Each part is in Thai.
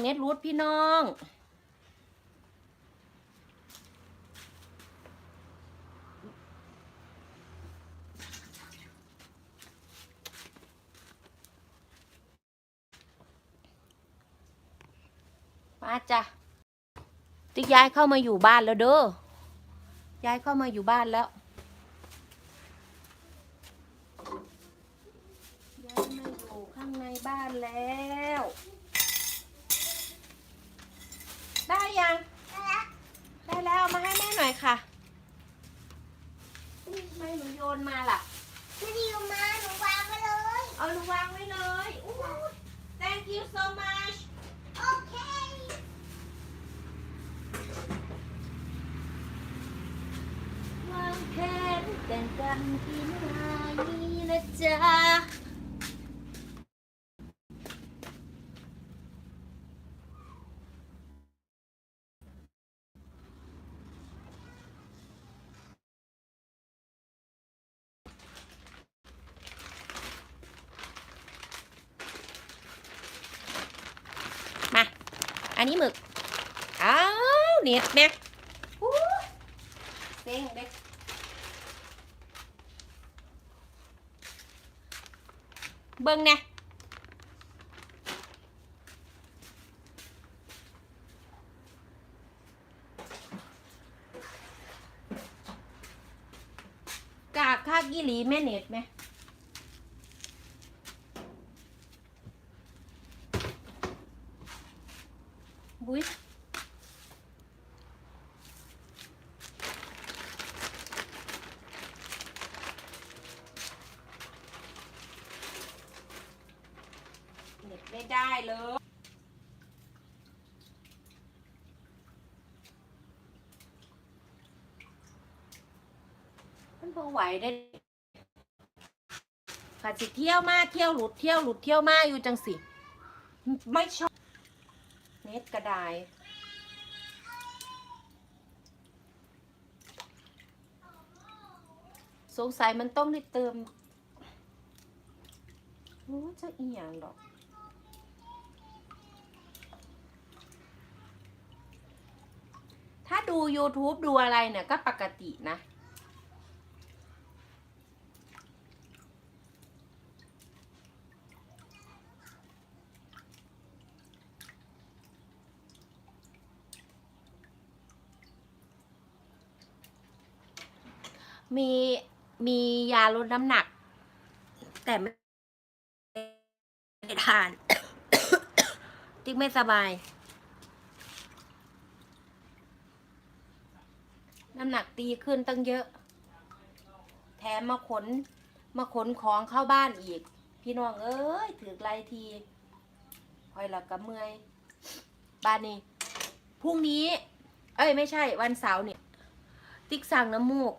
เน็ตรูทพี่น้อง มาจ้ะติ๊กย้ายเข้ามาอยู่บ้านแล้วเด้อ ย้ายเข้ามาอยู่บ้านแล้วย้ายมาอยู่ข้างในบ้านแล้ว ได้ยัง ได้แล้วเอามาให้แม่หน่อยค่ะไม่หนูโยนมาล่ะ ไม่ได้อยู่มาหนูวางไปเลยเอาหนูวางไว้เลยอู้ thank you so much โอเค วางแผนแต่งกันที่ไหนนะจ๊ะ มา อันนี้หมึก อ้าวเน็ตแม่อู้เซ็งเด็กเบิ่งแน่กากคากิหลีแม่เน็ตไหม บุ้ยเน็ตไม่ได้เลยมันพอไหวได้ขาดสิเที่ยวมาเที่ยวหลุดเที่ยวหลุดเที่ยวมาอยู่จังสิ ไม่ชอบ ดาย สงสัยมันต้องได้เติมโอ้จะอีหยังดอกถ้าดู YouTube ดูอะไรเนี่ยก็ปกตินะ มีมียาลดน้ำหนัก แต่ไม่ทาน ติ๊กไม่สบาย น้ำหนักตีขึ้นตั้งเยอะ แถมมาขน มาขนของเข้าบ้านอีก พี่น้องเอ้ยถือไกลทีคอยหลับกับเมื่อยบ้านนี้พรุ่งนี้ เอ้ยไม่ใช่วันเสาร์เนี่ย ติ๊กสั่งน้ำมูก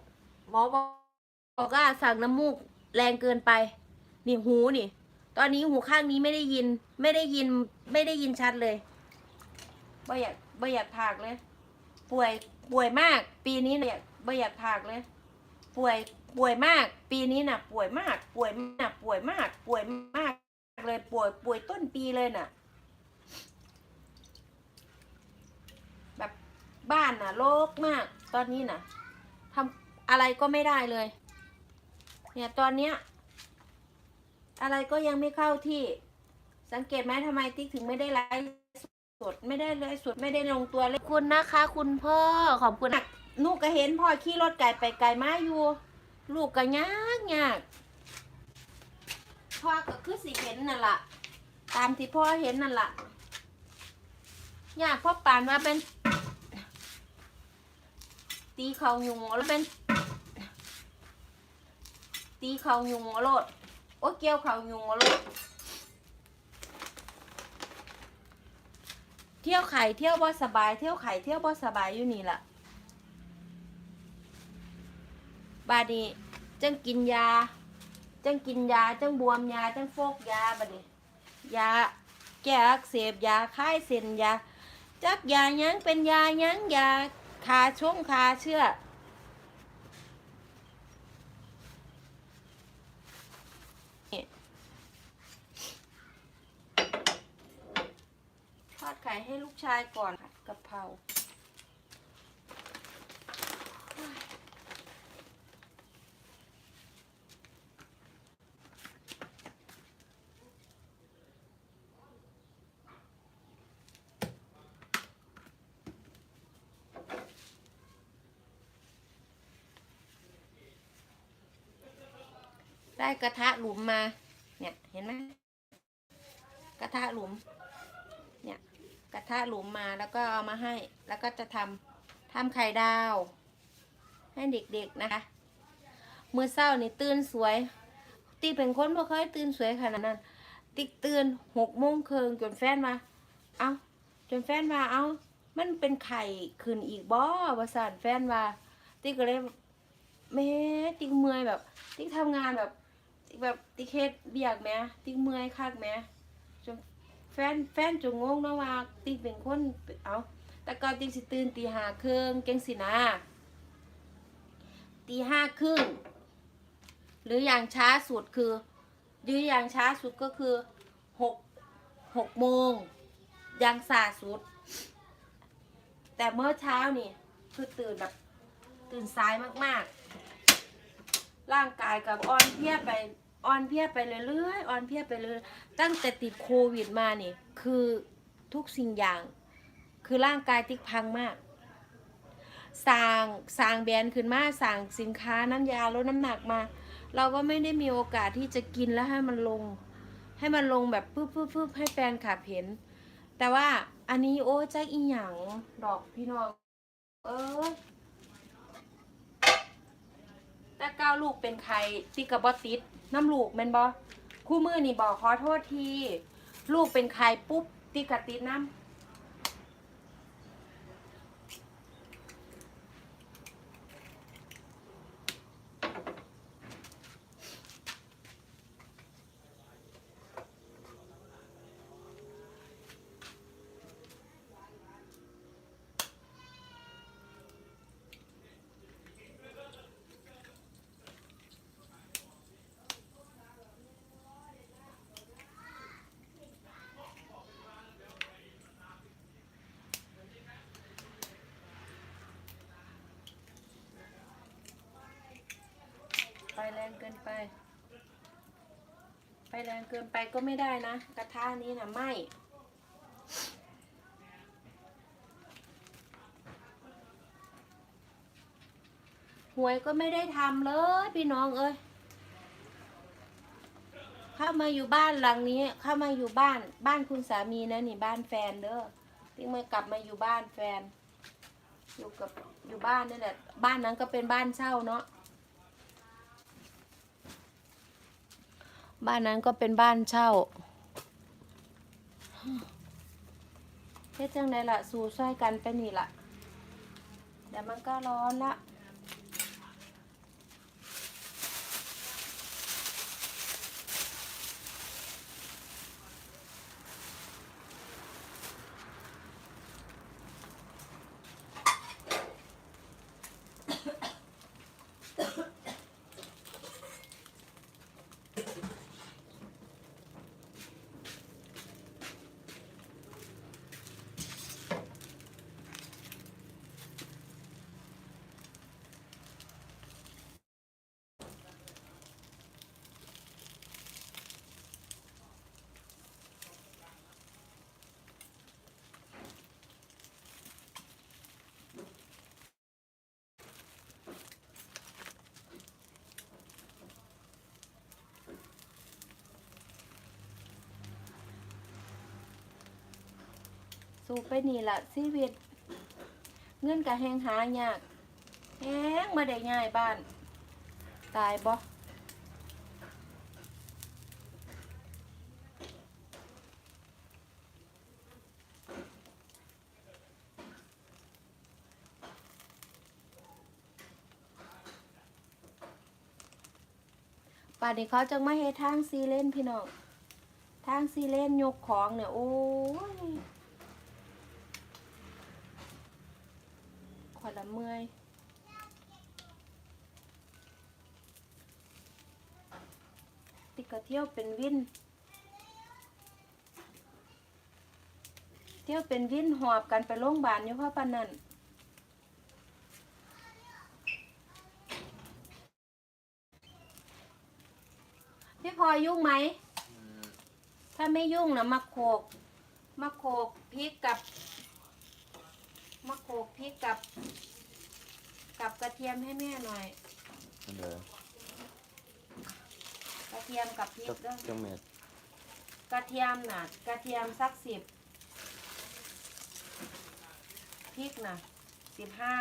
หมอบอกว่าสั่งน้ำมูกแรงเกินไป นี่หูนี่ ตอนนี้หูข้างนี้ไม่ได้ยิน ไม่ได้ยิน ไม่ได้ยินชัดเลยบ่อยากบ่อยากถากเลย ป่วย ป่วยมาก ปีนี้เนี่ยบ่อยากถากเลย ป่วย ป่วยมาก ปีนี้น่ะ ป่วยมาก ป่วยมาก ป่วยมาก ป่วยมากเลย ป่วย ป่วยต้นปีเลยน่ะ แบบบ้านน่ะโรคมาก ตอนนี้น่ะ อะไรก็ไม่ได้เลย เนี่ยตอนเนี้ย อะไรก็ยังไม่เข้าที่ สังเกตไหมทำไมติ๊กถึงไม่ได้ไลฟ์สดไม่ได้ไลฟ์สดไม่ได้ลงตัวเลยคุณนะคะ คุณพ่อขอบคุณนะลูกก็เห็นพ่อขี่รถไก่ไปไกลมาอยู่ ลูกก็ยากยากพ่อก็คือสิเห็นนั่นล่ะตามที่พ่อเห็นนั่นล่ะยากเพ่อปานว่าเป็น ตีเขายุงแล้วเป็น ตีเขายุงโลดโอ้เกี่ยวเขายุงโลดเที่ยวไข่เที่ยวบ่สบาย เที่ยวไข่เที่ยวบ่สบายอยู่นี่ล่ะ บาดนี้จังกินยา จังกินยา จังบวมยา จังโฟกยาบาดนี้ยาแก้อักเสบยาคลายเส้นยาจักยายังเป็นยายังยาคาช่วงคาเชื่อ ให้ลูกชายก่อนผัดกะเพราได้กระทะหลุมมา เนี่ย เห็นไหมกระทะหลุม ระทะหลุมมาแล้วก็เอามาให้ แล้วก็จะทำทำไข่ดาว ให้เด็กๆนะคะ มือเศร้านี่ตื่นสวย ตีเป็นคนบ่เคยตื่นสวยขนาดนั้น ติ๊กตื่นหกโมงเครึ่งจนแฟนมา เอาจนแฟนมาเอามันเป็นไข่ขึ้นอีกบ่ว่าสั่นแฟนว่า ติ๊กก็เลยแม่ติ๊กเมื่อยแบบ ติ๊กทำงานแบบแบบติ๊กเฮ็ดเบียกแม่ติ๊กเมื่อยคักแม่ แฟนแฟนจงงงนะว่าติ๊กเป็นคนเอาแต่ก่อนติ๊กสิตื่นตีห้าครึ่งเก่งสินะตีห้าครึ่งหรืออย่างช้าสุดคือหรืออย่างช้าสุดก็คือหกหกโมงย่างสาสุด แต่เมื่อเช้านี่คือตื่นแบบตื่นสายมากๆ ร่างกายกับอ่อนเพลียไป อ่อนเพลียไปเรื่อยๆอ่อนเพลียไปเรื่อยตั้งแต่ติดโควิดมานี่คือทุกสิ่งอย่าง คือร่างกายติ๊กพังมากสร้างสร้างแบรนด์ขึ้นมาสั่งสินค้าน้ำยาลดน้ำหนักมา เราก็ไม่ได้มีโอกาสที่จะกินแล้วให้มันลง ให้มันลงแบบปึ๊บปึ๊บปึ๊บให้แฟนขับเห็น แต่ว่าอันนี้โอ้ยแจ็คอีหยังดอกพี่น้องเออแต่ก้าวลูกเป็นใครติกับบอติด น้ำลูกแม่นบอคู่มือนี่บอกขอโทษที ลูกเป็นใครปุ๊บติกบติดน้ำ รงเกินไป ไฟแรงเกินไปก็ไม่ได้นะ กระทะนี้นะไหมหวยก็ไม่ได้ทำเลยพี่น้องเอ้ย เข้ามาอยู่บ้านหลังนี้ เข้ามาอยู่บ้านบ้านคุณสามีนะนี่บ้านแฟนเด้อที่มากลับมาอยู่บ้านแฟน อยู่กับอยู่บ้านนี่แหละ บ้านนั้นก็เป็นบ้านเช่าเนาะ บ้านนั้นก็เป็นบ้านเช่าเฮ็ดจังไดล่ะ สู่ช่วยกันไปนี่ล่ะเดี๋ยวมันก็ร้อนละ สู่ไปนี่ละชีวิต เงินกะแหงหายากแหงมาได้ง่ายบ้าน ตายบ่ป่านนี้เขาจะมาให้ทางซีเล่นพี่น้อง ทางซีเล่นยกของเนี่ย โอ้ย ขอละ เมื่อยติกก็เที่ยวเป็นวินเที่ยวเป็นวินหอบกันไปโรงพยาบาลอยู่เพราะปานนั้นพี่พลอยยุ่งไหม ถ้าไม่ยุ่งนะมาโขก มาโขกพริกกับ มาโขกพริกกับ กับกระเทียมให้แม่หน่อย เดี๋ยวกระเทียมกับพริกจักเด้อจังเม็ดกระเทียมน่ะ กระเทียมสักสิบพริกน่ะสิบห้า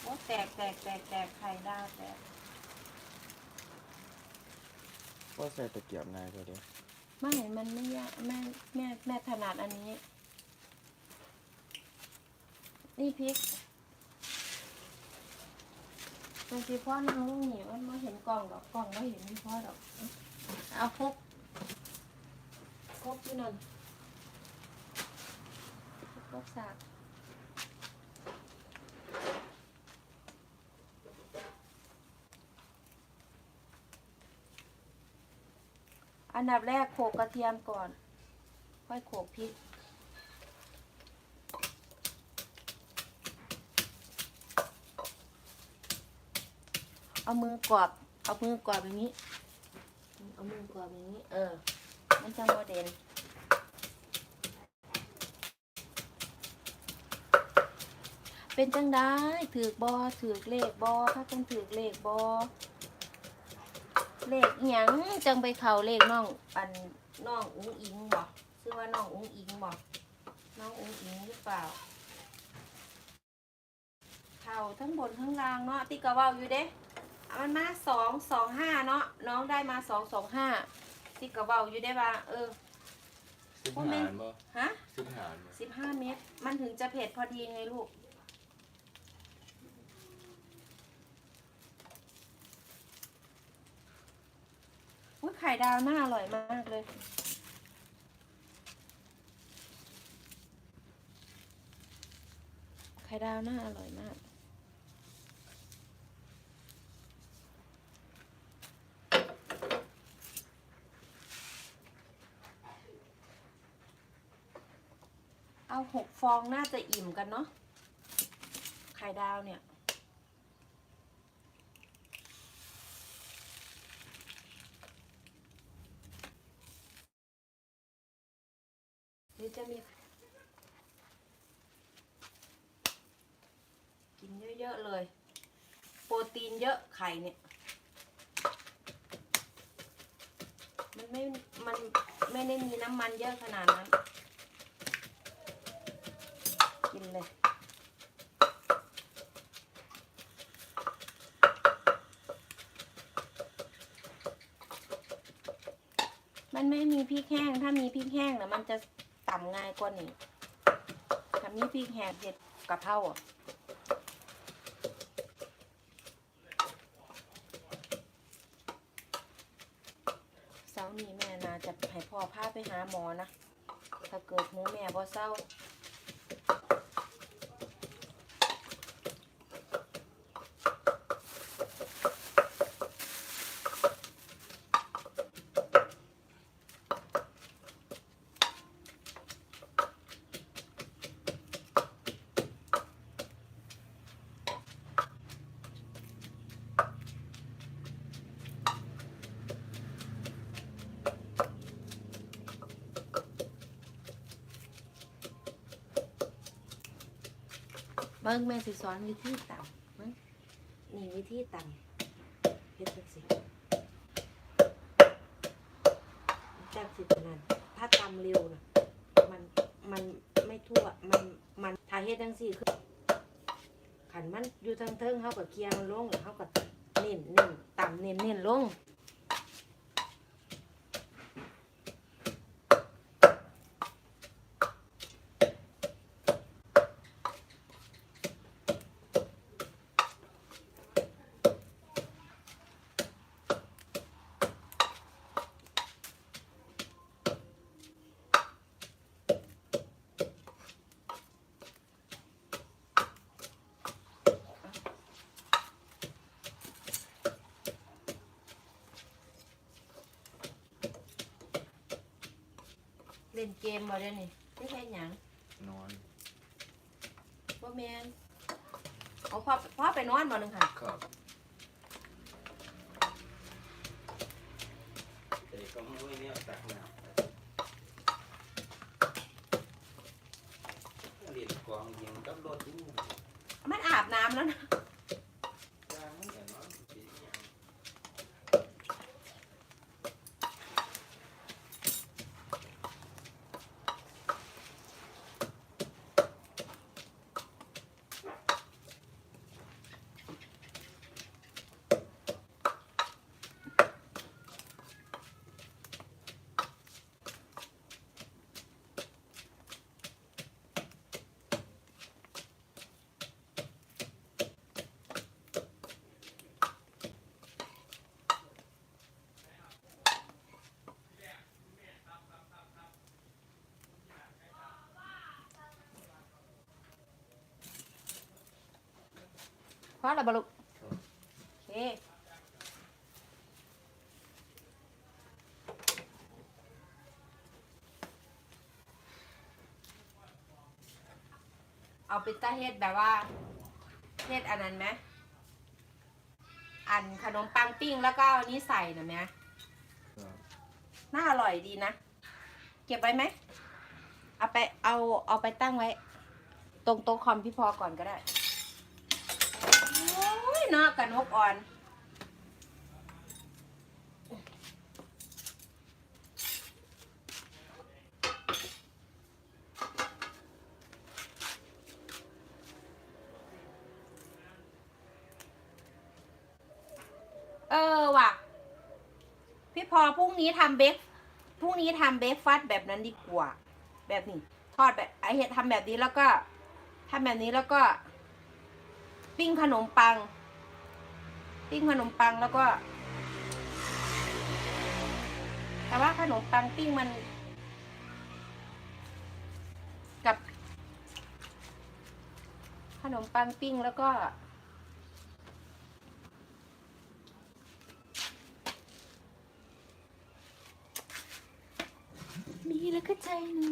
โอ้แตกแตกแตกแตกไข่ดาวแตกว่าใส่ตะเกียบนายก็ได้ไม่มันไม่ยากแม่แม่แม่ถนัดอันนี้ นี่พริกบางทีพ่อนั่งลูกหนีมันไม่เห็นกล่องดอกกล่องไม่เห็นพี่พ่อดอก เอาครบครบที่นั่นครบสากอันดับแรกโขลกกระเทียมก่อน ค่อยโขลกพริก เอามือกวาดเอามือกวาดอย่างนี้ เอามือกวาดอย่างนี้ เออ มันจะโมเดนเป็นจังได้ถือกบอถือกเลขบอถ้าเป็นถือกเลขบอเลขอหยังจังไปเข่าเลขน้องอันน้องอุ้งอิงบ่ชื่อว่าน้องอุ้งอิงบ่น้องอุ้งอิงหรือเปล่าเข่าทั้งบนทั้งล่างเนาะติกะเว่าอยู่เด้ มันมาสองสองห้าเนาะน้องได้มาสองสองห้าที่กระเบาอยู่ได้ป่ะเออ สิบพวกหาแม่รบ่ฮะสิบหารบ่สิบห้าเมตรมันถึงจะเผ็ดพอดีไงลูก อุ้ยไข่ดาวน่าอร่อยมากเลย ไข่ดาวน่าอร่อยมาก หกฟองน่าจะอิ่มกันเนาะไข่ดาวเนี่ยหรือจะมี กินเยอะๆเลย โปรตีนเยอะไข่เนี่ย มันไม่ มันไม่ได้มีน้ำมันเยอะขนาดนั้น กินเลย มันไม่มีพริกแห้ง ถ้ามีพริกแห้งนะมันจะต่ำง่ายกว่านี้ถ้ามีพริกแห้งเผ็ดกะเพราอะเสาร์นี้แม่นาจะให้พ่อพาไปหาหมอนะ ถ้าเกิดหมูแม่บ่เศร้า เบิ่งแม่สิสอนวิธีตำมั้งนี่วิธีตำเฮ็ดจังสิจังสิเท่านั้นถ้าตำเร็วนะมันมันไม่ทั่วมันมันถ้าเฮ็ดจังสิคือขันมันอยู่ทางเทิงเฮาก็เคียร์มันลงแล้วเฮาก็เน้นเน้นตำเน้นเน้นลง ล่นเกมบ่เดี๋ยวนี้ไม่ใช่หยังนอนบ่แมนเอาพ่อพ่อไปนอนบ่หนึงค่ะครับแต่ก็ไม่เนี่ยตักน้ำเรียนกองยิงกับรถดูมันอาบน้ำแล้วนะ ยางมันอย่างนั้นสิอย่าง พ่อละบ่ลูกโอเคเอาไปตาเฮ็ดแบบว่าเฮ็ดอันนั้นไหมอันขนมปังปิ้งแล้วก็อานี้ใส่นะไหมครับน่าอร่อยดีนะ เก็บไว้ไหม เอาไปเอาเอาไปตั้งไว้ ตรงโต๊ะคอมพี่พอก่อนก็ได้ เนาะกันนกอ่อนเออว่ะ พี่พอพรุ่งนี้ทำเบคพรุ่งนี้ทำเบคฟาสแบบนั้นดีกว่า แบบนี้ ทอดแบบไอเห็ดทำแบบนี้แล้วก็ทำแบบนี้แล้วก็ ปิ้งขนมปัง ปิ้งขนมปังแล้วก็ แต่ว่าขนมปังปิ้งมัน กับ ขนมปังปิ้งแล้วก็ มีแล้วก็ใจหนึ่ง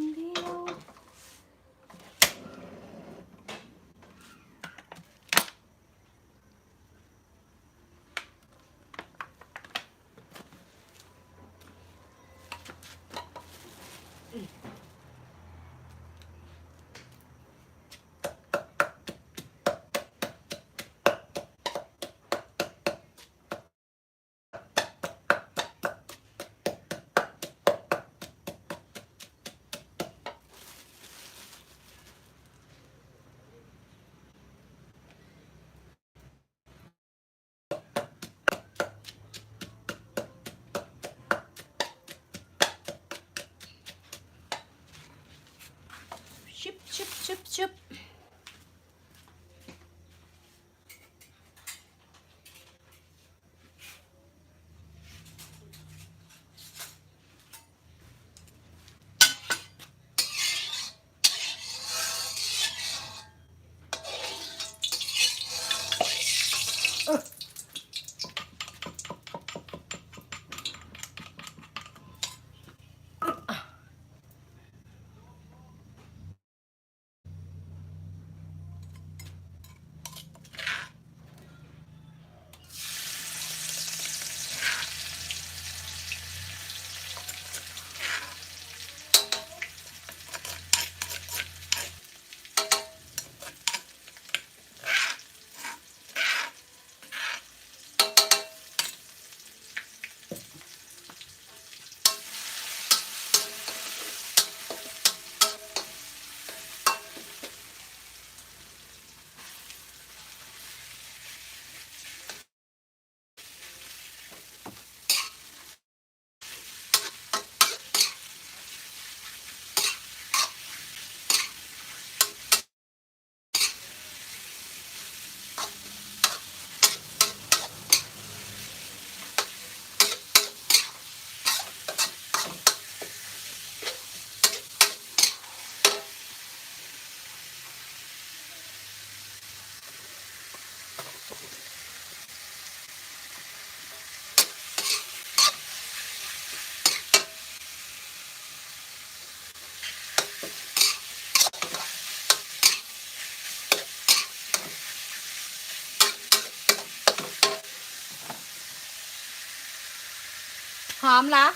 หอมเหรอ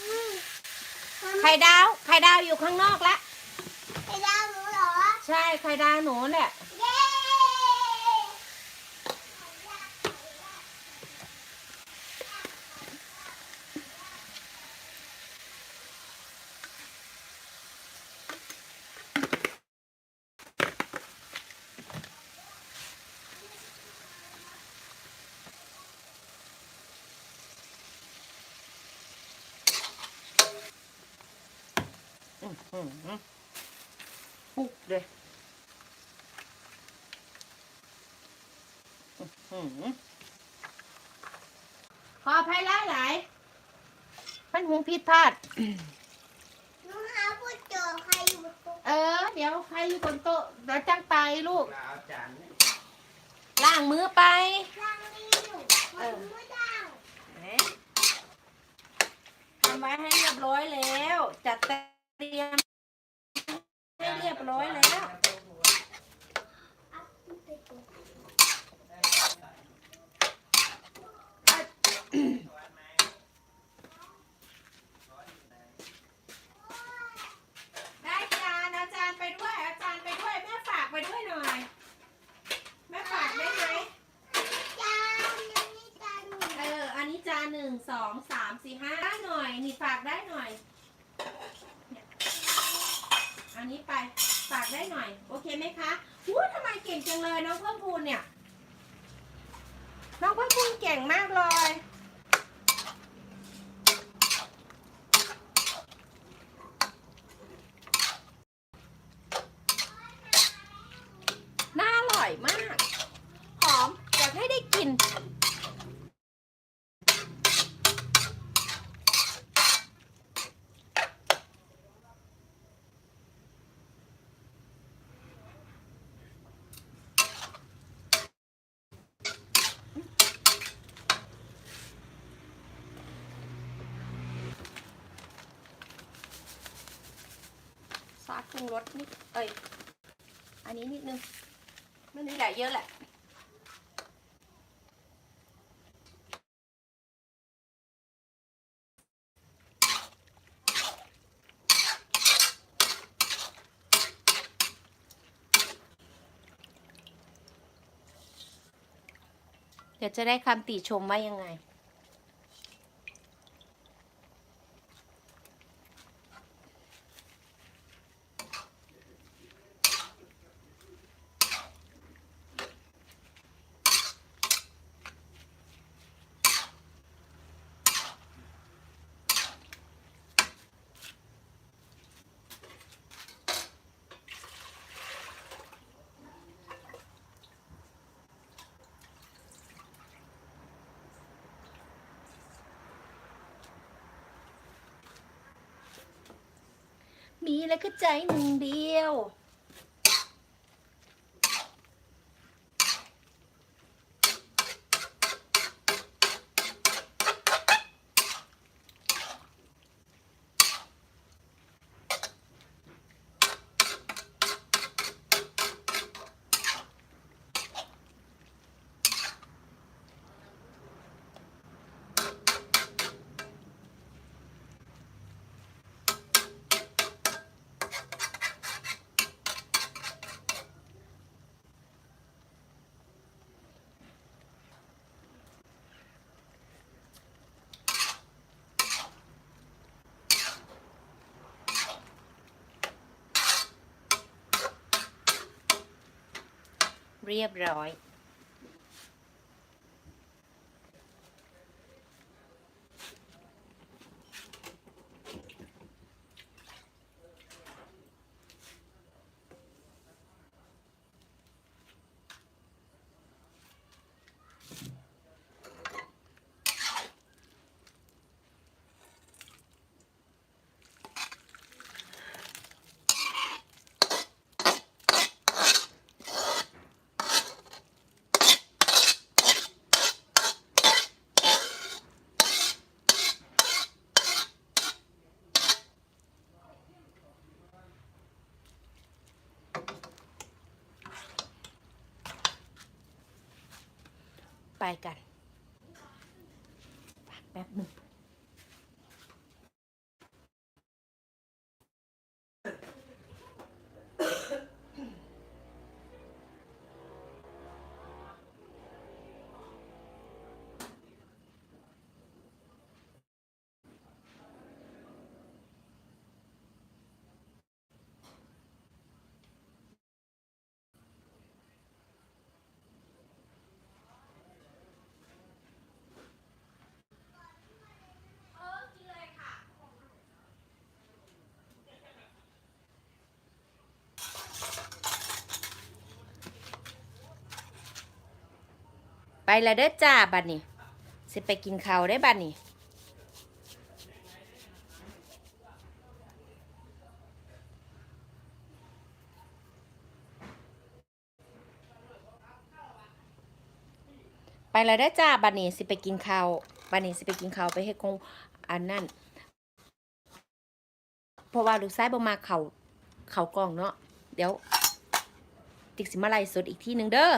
อืมไข่ดาว ไข่ดาวอยู่ข้างนอกแล้วไข่ดาวหนูเหรอ ใช่ ไข่ดาวหนูเนี่ยเย้ อื้อหือ ปุกเลยอื้อหือขออภัยหลายหลายๆมันหุงผิดพลาดหนูหาผู้เจอใครอยู่บนโต๊ะเออ เดี๋ยวใครอยู่บนโต๊ะเดี๋ยวจังไปลูก เอาจานนี่ล้างมือไป ร่างนี้อยู่เออมันไม่ดังทำไว้ให้เรียบร้อยแล้ว จัด เตรียมให้เรียบร้อยแล้ว เอาไปก่อน ได้จานอาจารย์ไปด้วยอาจารย์ไปด้วยแม่ฝากไปด้วยหน่อย แม่ฝากได้ไหม จานยังไม่จานหนู เออ อันนี้จานหนึ่งสองสามสี่ห้าได้หน่อย นี่ฝากได้หน่อยเนี่ยอันนี้ไปฝากได้หน่อย โอเคไหมคะอู้ทำไมเก่งจังเลยน้องเพิ่มพูนเนี่ย น้องเพิ่มพูนเก่งมากเลย น่าอร่อยมาก หอมอยากให้ได้กิน ซอสปรุ งรสนิดเอ้ยอันนี้นิดนึงไม่นี่แหละเยอะแหละเดี๋ยวจะได้คำติชมว่ายังไง มีแล้วก็ใจหนึ่งเดียว เรียบร้อย ไป ไปแล้วเด้อจ้าบัดนี้สิไปกินข้าวได้บัดนี้ไปแล้วได้อจ้าบัดนี้สิไปกินข้าวบัดนี้สิไปกินข้าวไปเฮ็ดคงอันนั่นเพราะว่าลูกชายบ่มาเขาเขากล่องเนาะเดี๋ยว ติ๊กสิมาไล่สดอีกที่หนึ่งเด้อ